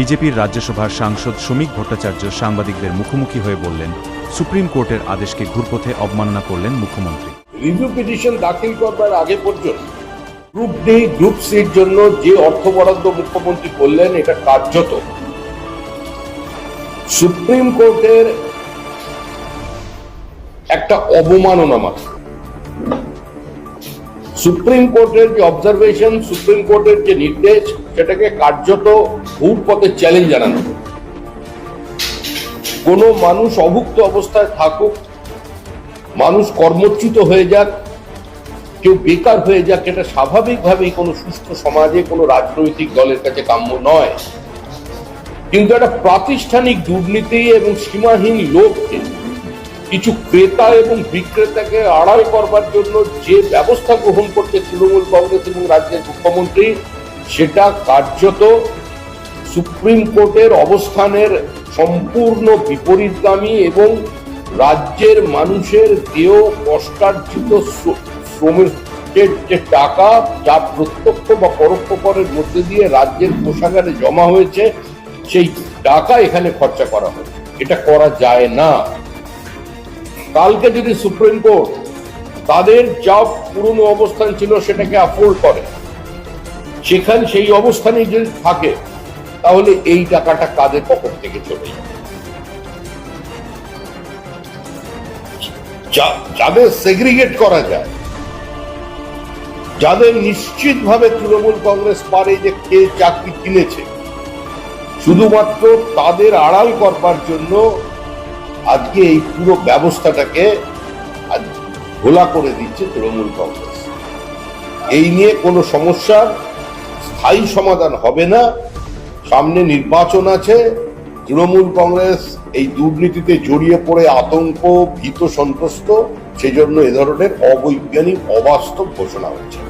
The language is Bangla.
বিজেপির রাজ্যসভার সাংসদ শ্রমিক ভট্টাচার্য সাংবাদিকদের মুখোমুখি হয়ে বললেন, সুপ্রিম কোর্টের আদেশকে ঘুরপথে অবমাননা করলেন মুখ্যমন্ত্রী। রিভিউ পিটিশন দাখিল করবার আগে পর্যন্ত গ্রুপ ডি গ্রুপ সির জন্য যে অর্থ বরাদ্দ মুখ্যমন্ত্রী করলেন, এটা কার্যত। সুপ্রিম কোর্টের একটা অবমাননা মাত্র। সুপ্রিম কোর্টের যে অবজারভেশন সুপ্রিম কোর্টের যে নির্দেশ, সেটাকে কার্যত ভুল পথে চ্যালেঞ্জ জানানো। কোনো মানুষ অভুক্ত অবস্থায় থাকুক, মানুষ কর্মচ্যুত হয়ে যাক, কেউ বেকার হয়ে যাক, এটা স্বাভাবিকভাবেই কোনো সুস্থ সমাজে, কোনো রাজনৈতিক দলের কাছে কাম্য নয়। কিন্তু একটা প্রাতিষ্ঠানিক দুর্নীতি এবং সীমাহীন লোককে কিছু ক্রেতা এবং বিক্রেতাকে আড়াল করবার জন্য যে ব্যবস্থা গ্রহণ করছে তৃণমূল কংগ্রেস এবং রাজ্যের মুখ্যমন্ত্রী, সেটা কার্যত সুপ্রিম কোর্টের অবস্থানের সম্পূর্ণ বিপরীতগামী এবং রাজ্যের মানুষের দেহ কষ্টার্জিত শ্র- শ্রমের যে টাকা যা প্রত্যক্ষ বা পরোক্ষ করের মধ্যে দিয়ে রাজ্যের কোষাগারে জমা হয়েছে, সেই টাকা এখানে খরচা করা হয়। এটা করা যায় না। কালকে যদি সুপ্রিম কোর্ট তাদের যা পুরনো অবস্থান ছিল সেটাকে অ্যাফোর্ড করে, সেখানে, সেই অবস্থানে যদি থাকে তাহলে এই টাকাটা কাদের পকেট থেকে চলে যাবে? যাদের সেগ্রিগেট করা যায়, যাদের নিশ্চিতভাবে তৃণমূল কংগ্রেস পারে যে কে চাকরি কিনেছে, শুধুমাত্র তাদের আড়াল করবার জন্য আজকে এই পুরো ব্যবস্থাটাকে ঘোলা করে দিচ্ছে তৃণমূল কংগ্রেস। এই নিয়ে কোনো সমস্যার স্থায়ী সমাধান হবে না। সামনে নির্বাচন আছে, তৃণমূল কংগ্রেস এই দুর্নীতিতে জড়িয়ে পড়ে আতঙ্ক, ভীত সন্ত্রস্ত, সেজন্য এ ধরনের অবৈজ্ঞানিক, অবাস্তব ঘোষণা হচ্ছে।